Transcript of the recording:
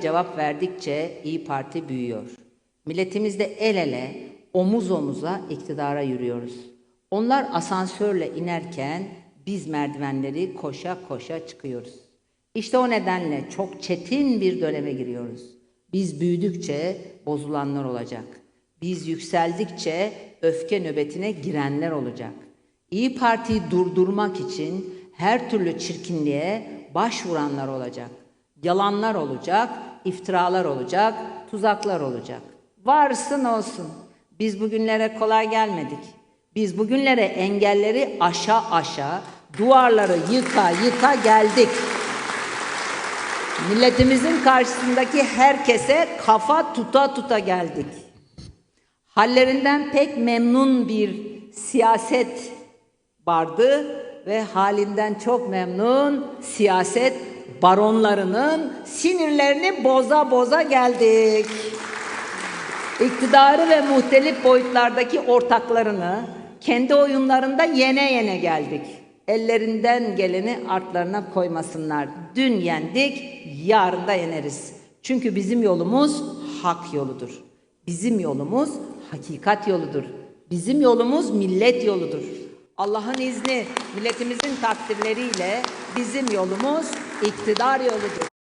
cevap verdikçe İyi Parti büyüyor. Milletimizde el ele, omuz omuza iktidara yürüyoruz. Onlar asansörle inerken biz merdivenleri koşa koşa çıkıyoruz. İşte o nedenle çok çetin bir döneme giriyoruz. Biz büyüdükçe bozulanlar olacak. Biz yükseldikçe öfke nöbetine girenler olacak. İyi Parti'yi durdurmak için her türlü çirkinliğe başvuranlar olacak. Yalanlar olacak, iftiralar olacak, tuzaklar olacak. Varsın olsun. Biz bugünlere kolay gelmedik. Biz bugünlere engelleri aşa aşa, duvarları yıka yıka geldik. Milletimizin karşısındaki herkese kafa tuta tuta geldik. Hallerinden pek memnun bir siyaset vardı ve halinden çok memnun siyaset baronlarının sinirlerini boza boza geldik. İktidarı ve muhtelif boyutlardaki ortaklarını kendi oyunlarında yene yene geldik. Ellerinden geleni artlarına koymasınlar. Dün yendik, yarın da yeneriz. Çünkü bizim yolumuz hak yoludur. Bizim yolumuz hakikat yoludur. Bizim yolumuz millet yoludur. Allah'ın izni, milletimizin takdirleriyle bizim yolumuz iktidar yoludur.